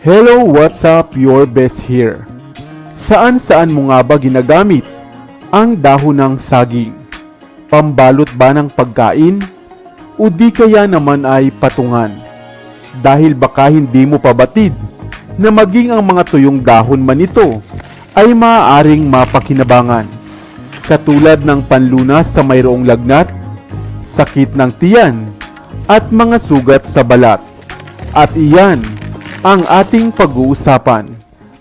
Hello, what's up? Your best here. Saan saan mo nga ba ginagamit ang dahon ng saging? Pambalot ba ng pagkain? O di kaya naman ay patungan? Dahil baka hindi mo pabatid na maging ang mga tuyong dahon man ito ay maaaring mapakinabangan. Katulad ng panlunas sa mayroong lagnat, sakit ng tiyan, at mga sugat sa balat. At iyan ang ating pag-uusapan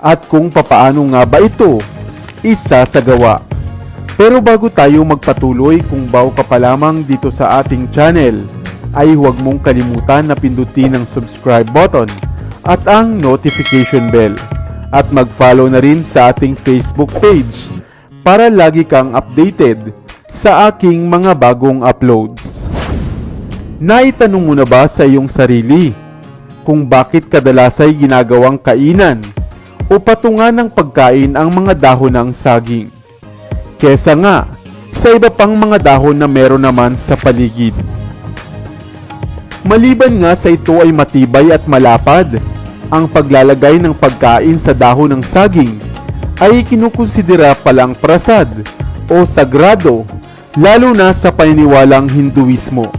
at kung papaano nga ba ito isa sa gawa. Pero bago tayo magpatuloy kung bago ka pa lamang dito sa ating channel, ay huwag mong kalimutan na pindutin ang subscribe button at ang notification bell at mag-follow na rin sa ating Facebook page para lagi kang updated sa aking mga bagong uploads. Naitanong mo na ba sa iyong sarili kung bakit kadalasay ginagawang kainan o patungan ng pagkain ang mga dahon ng saging? Kesa nga sa iba pang mga dahon na meron naman sa paligid. Maliban nga sa ito ay matibay at malapad, ang paglalagay ng pagkain sa dahon ng saging ay kinukonsidera palang prasad o sagrado lalo na sa paniniwalang Hinduismo.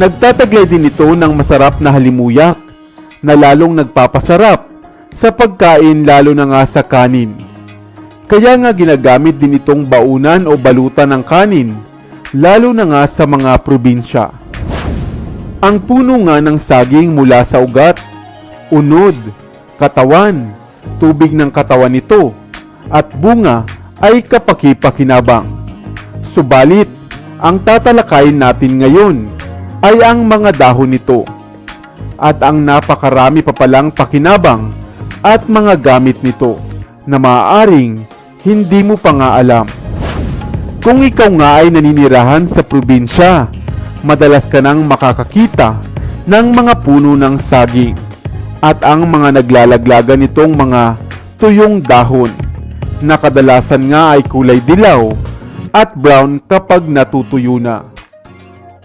Nagtataglay din ito ng masarap na halimuyak na lalong nagpapasarap sa pagkain lalo na nga sa kanin. Kaya nga ginagamit din itong baunan o balutan ng kanin lalo na nga sa mga probinsya. Ang puno nga ng saging mula sa ugat, unod, katawan, tubig ng katawan nito, at bunga ay kapaki-pakinabang. Subalit, ang tatalakayin natin ngayon ay ang mga dahon nito at ang napakarami pa palang pakinabang at mga gamit nito na maaaring hindi mo pa nga alam. Kung ikaw nga ay naninirahan sa probinsya, madalas ka nang makakakita ng mga puno ng saging at ang mga naglalaglagan nitong mga tuyong dahon na kadalasan nga ay kulay dilaw at brown kapag natutuyo na.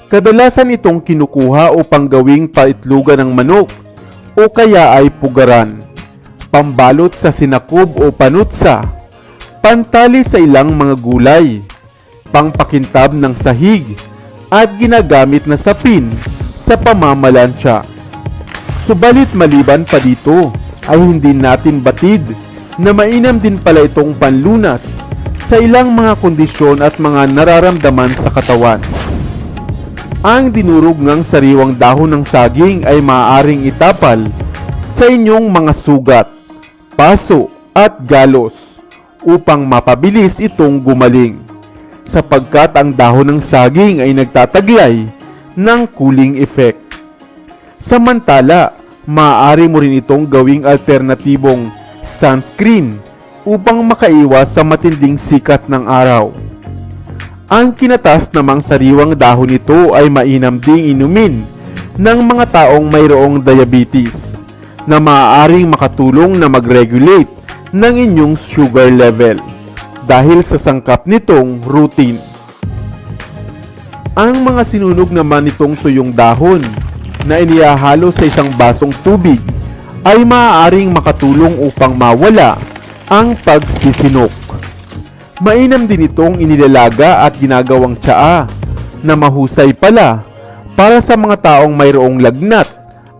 Kadalasan itong kinukuha upang gawing paitlugan ng manok o kaya ay pugaran, pambalot sa sinakub o panutsa, pantali sa ilang mga gulay, pangpakintab ng sahig, at ginagamit na sapin sa pamamalansya. Subalit maliban pa dito ay hindi natin batid na mainam din pala itong panlunas sa ilang mga kondisyon at mga nararamdaman sa katawan. Ang dinurog ng sariwang dahon ng saging ay maaaring itapal sa inyong mga sugat, paso at galos upang mapabilis itong gumaling sapagkat ang dahon ng saging ay nagtataglay ng cooling effect. Samantala, maaari mo rin itong gawing alternatibong sunscreen upang makaiwas sa matinding sikat ng araw. Ang kinatas namang sariwang dahon nito ay mainam ding inumin ng mga taong mayroong diabetes na maaaring makatulong na mag-regulate ng inyong sugar level dahil sa sangkap nitong routine. Ang mga sinunog naman nitong tuyong dahon na inihahalo sa isang basong tubig ay maaaring makatulong upang mawala ang pagsisinok. Mainam din itong inilalaga at ginagawang tsaa na mahusay pala para sa mga taong mayroong lagnat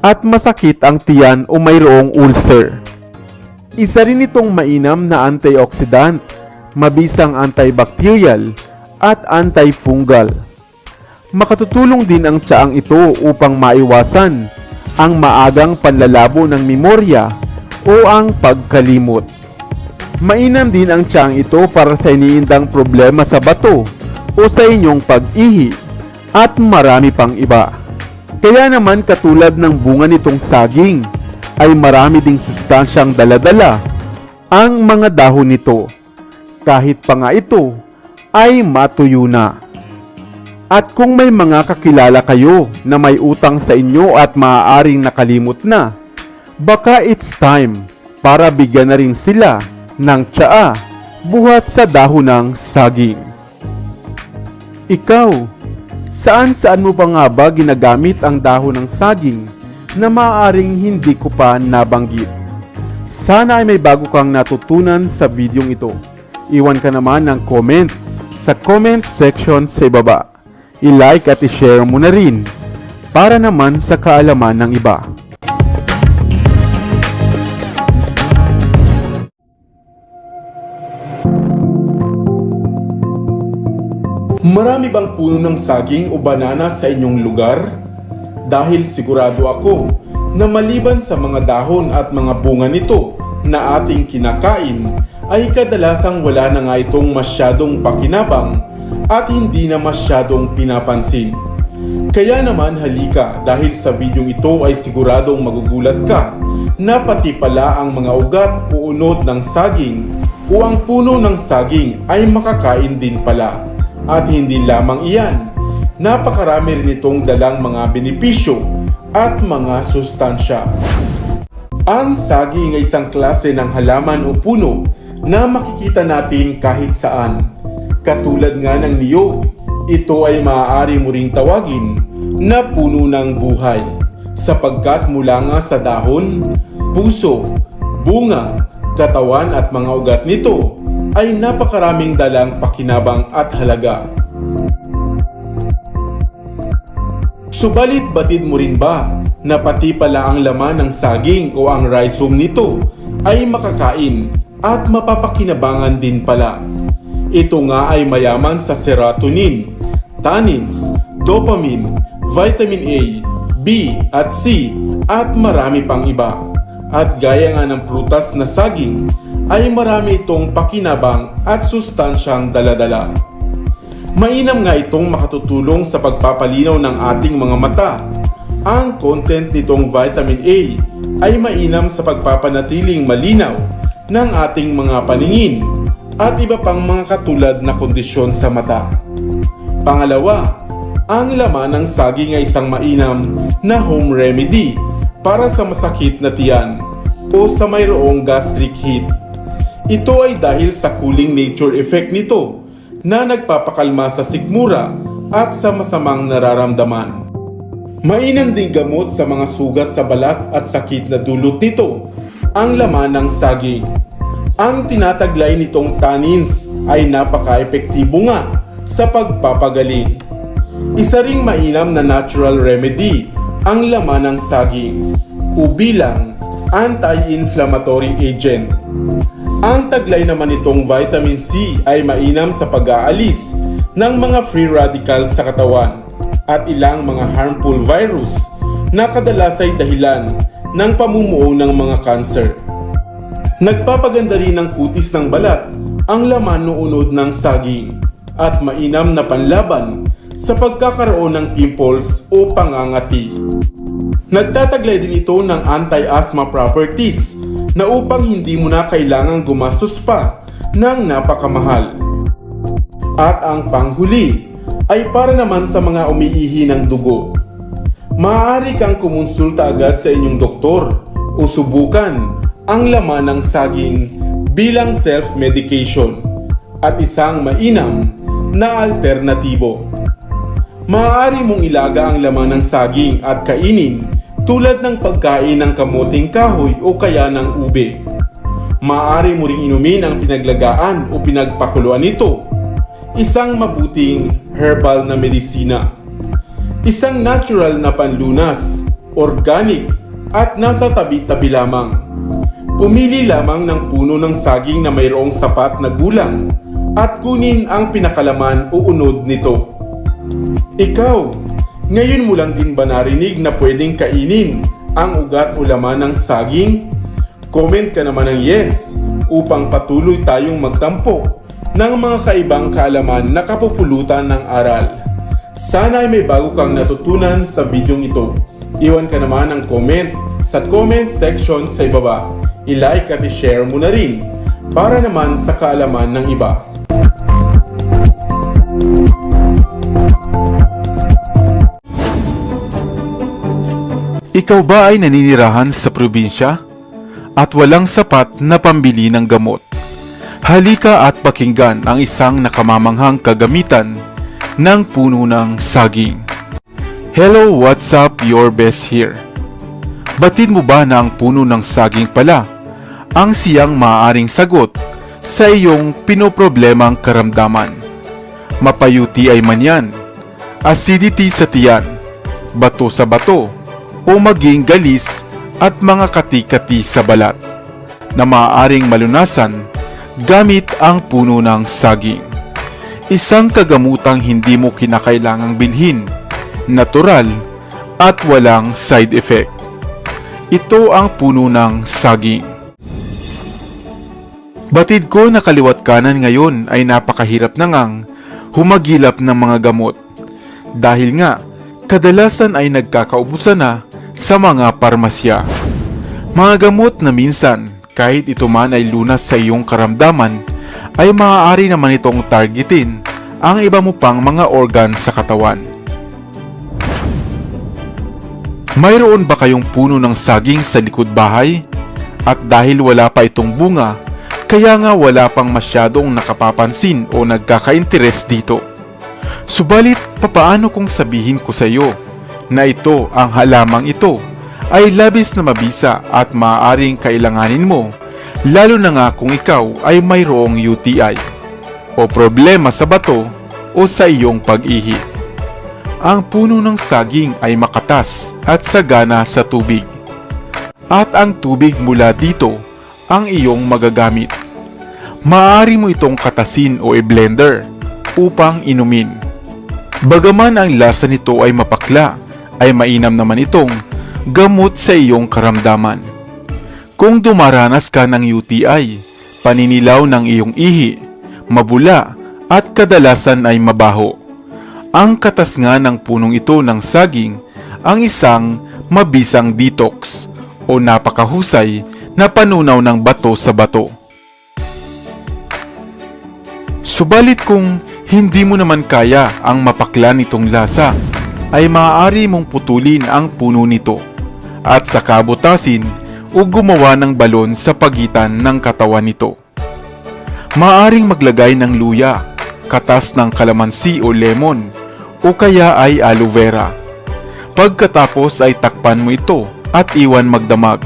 at masakit ang tiyan o mayroong ulcer. Isa rin itong mainam na antioxidant, mabisang antibacterial at antifungal. Makatutulong din ang tsaang ito upang maiwasan ang maagang panlalabo ng memorya o ang pagkalimot. Mainam din ang tiyang ito para sa iniindang problema sa bato o sa inyong pag-ihi at marami pang iba. Kaya naman katulad ng bunga nitong saging ay marami ding sustansyang daladala ang mga dahon nito kahit pa nga ito ay matuyo na. At kung may mga kakilala kayo na may utang sa inyo at maaaring nakalimot na, baka it's time para bigyan na rin sila ng tsaa buhat sa dahon ng saging. Ikaw, saan saan mo pa nga ba ginagamit ang dahon ng saging na maaaring hindi ko pa nabanggit. Sana ay may bago kang natutunan sa videong ito. Iwan ka naman ng comment sa comment section sa ibaba. I-like at i-share mo na rin para naman sa kaalaman ng iba. Marami bang puno ng saging o banana sa inyong lugar? Dahil sigurado ako na maliban sa mga dahon at mga bunga nito na ating kinakain, ay kadalasang wala na nga itong masyadong pakinabang at hindi na masyadong pinapansin. Kaya naman halika dahil sa videong ito ay siguradong magugulat ka na pati pala ang mga ugat o unod ng saging o ang puno ng saging ay makakain din pala. At hindi lamang iyan, napakarami rin itong dalang mga benepisyo at mga sustansya. Ang saging ay isang klase ng halaman o puno na makikita natin kahit saan. Katulad nga ng niyog, ito ay maaari mo ring tawagin na puno ng buhay sapagkat mula nga sa dahon, puso, bunga, katawan at mga ugat nito ay napakaraming dalang pakinabang at halaga. Subalit batid mo rin ba na pati pala ang laman ng saging o ang rhizome nito ay makakain at mapapakinabangan din pala. Ito nga ay mayaman sa serotonin, tannins, dopamine, vitamin A, B at C at marami pang iba. At gaya nga ng prutas na saging, ay marami itong pakinabang at sustansyang daladala. Mainam nga itong makatutulong sa pagpapalinaw ng ating mga mata. Ang content nitong vitamin A ay mainam sa pagpapanatiling malinaw ng ating mga paningin at iba pang mga katulad na kondisyon sa mata. Pangalawa, ang laman ng saging ay isang mainam na home remedy para sa masakit na tiyan o sa mayroong gastric heat. Ito ay dahil sa cooling nature effect nito na nagpapakalma sa sikmura at sa masamang nararamdaman. Mainam din gamot sa mga sugat sa balat at sakit na dulot nito ang laman ng saging. Ang tinataglay nitong tannins ay napaka-epektibo nga sa pagpapagaling. Isa ring mainam na natural remedy ang laman ng saging o bilang anti-inflammatory agent. Ang taglay naman nitong vitamin C ay mainam sa pag-aalis ng mga free radicals sa katawan at ilang mga harmful virus na kadalas ay dahilan ng pamumuo ng mga cancer. Nagpapaganda rin ng kutis ng balat ang laman o unod ng saging at mainam na panlaban sa pagkakaroon ng pimples o pangangati. Nagtataglay din ito ng anti-asthma properties na upang hindi mo na kailangang gumastos pa ng napakamahal. At ang panghuli ay para naman sa mga umiihi ng dugo. Maaari kang kumonsulta agad sa inyong doktor o subukan ang laman ng saging bilang self-medication at isang mainam na alternatibo. Maaari mong ilaga ang laman ng saging at kainin tulad ng pagkain ng kamuting kahoy o kaya ng ube. Maaari mo ring inumin ang pinaglagaan o pinagpakuluan nito. Isang mabuting herbal na medisina. Isang natural na panlunas, organic at nasa tabi-tabi lamang. Pumili lamang ng puno ng saging na mayroong sapat na gulang at kunin ang pinakalaman o unod nito. Ikaw, ngayon mo lang din ba narinig na pwedeng kainin ang ugat o laman ng saging? Comment ka naman ng yes upang patuloy tayong magtampo ng mga kaibang kaalaman na kapupulutan ng aral. Sana ay may bago kang natutunan sa videong ito. Iwan ka naman ng comment sa comment section sa ibaba. I-like at i-share mo na rin para naman sa kaalaman ng iba. Ikaw ba ay naninirahan sa probinsya at walang sapat na pambili ng gamot? Halika at pakinggan ang isang nakamamanghang kagamitan ng puno ng saging. Hello, what's up? Your best here. Batid mo ba na ang puno ng saging pala ang siyang maaaring sagot sa iyong pinoproblemang karamdaman? Mapayuti ay man yan, acidity sa tiyan, bato sa bato, o maging galis at mga kati-kati sa balat na maaaring malunasan gamit ang puno ng saging. Isang kagamutang hindi mo kinakailangang bilhin, natural at walang side effect. Ito ang puno ng saging. Batid ko na kaliwat kanan ngayon ay napakahirap na ngang humagilap ng mga gamot. Dahil nga, kadalasan ay nagkakaubusan na sa mga parmasya. Mga gamot na minsan, kahit ito man ay lunas sa iyong karamdaman, ay maaari naman itong targetin ang iba mo pang mga organ sa katawan. Mayroon ba kayong puno ng saging sa likod bahay? At dahil wala pa itong bunga, kaya nga wala pang masyadong nakapapansin o nagkaka-interes dito. Subalit, papaano kung sabihin ko sa iyo na ito ang halamang ito ay labis na mabisa at maaaring kailanganin mo lalo na nga kung ikaw ay mayroong UTI o problema sa bato o sa iyong pag-ihi. Ang puno ng saging ay makatas at sagana sa tubig. At ang tubig mula dito ang iyong magagamit. Maaari mo itong katasin o i-blender upang inumin. Bagaman ang lasa nito ay mapakla, ay mainam naman itong gamot sa iyong karamdaman. Kung dumaranas ka ng UTI, paninilaw ng iyong ihi, mabula at kadalasan ay mabaho. Ang katas nga ng punong ito ng saging ang isang mabisang detox o napakahusay na panunaw ng bato sa bato. Subalit kung hindi mo naman kaya ang mapakla nitong lasa, ay maaari mong putulin ang puno nito at saka butasin o gumawa ng balon sa pagitan ng katawan nito. Maaring maglagay ng luya, katas ng kalamansi o lemon, o kaya ay aloe vera. Pagkatapos ay takpan mo ito at iwan magdamag.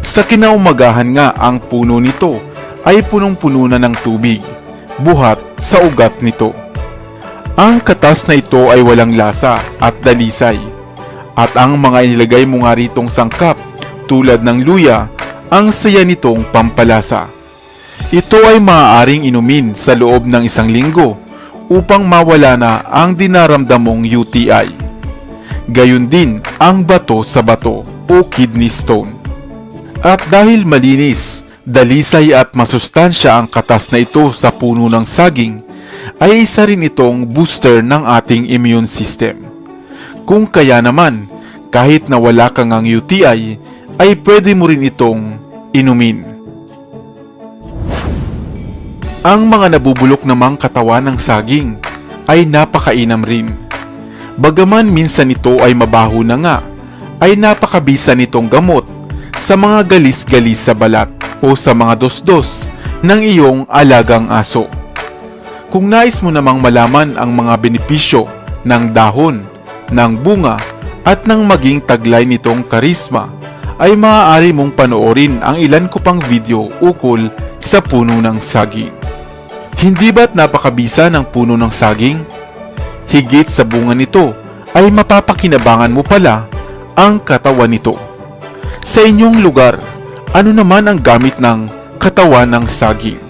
Sa kinaumagahan nga ang puno nito ay punong-puno na ng tubig, buhat sa ugat nito. Ang katas na ito ay walang lasa at dalisay. At ang mga inilagay mo nga ritong sangkap tulad ng luya, ang saya nitong pampalasa. Ito ay maaaring inumin sa loob ng isang linggo upang mawala na ang dinaramdam mong UTI. Gayun din ang bato sa bato o kidney stone. At dahil malinis, dalisay at masustansya ang katas na ito sa puno ng saging, ay isa rin itong booster ng ating immune system. Kung kaya naman, kahit na wala kang ang UTI, ay pwede mo rin itong inumin. Ang mga nabubulok namang katawan ng saging ay napakainam rin. Bagaman minsan ito ay mabaho na nga, ay napakabisa nitong gamot sa mga galis-galis sa balat o sa mga dos-dos ng iyong alagang aso. Kung nais mo namang malaman ang mga benepisyo ng dahon, ng bunga, at ng maging taglay nitong karisma, ay maaari mong panoorin ang ilan ko pang video ukol sa puno ng saging. Hindi ba't napakabisa ng puno ng saging? Higit sa bunga nito ay mapapakinabangan mo pala ang katawan nito. Sa inyong lugar, ano naman ang gamit ng katawan ng saging?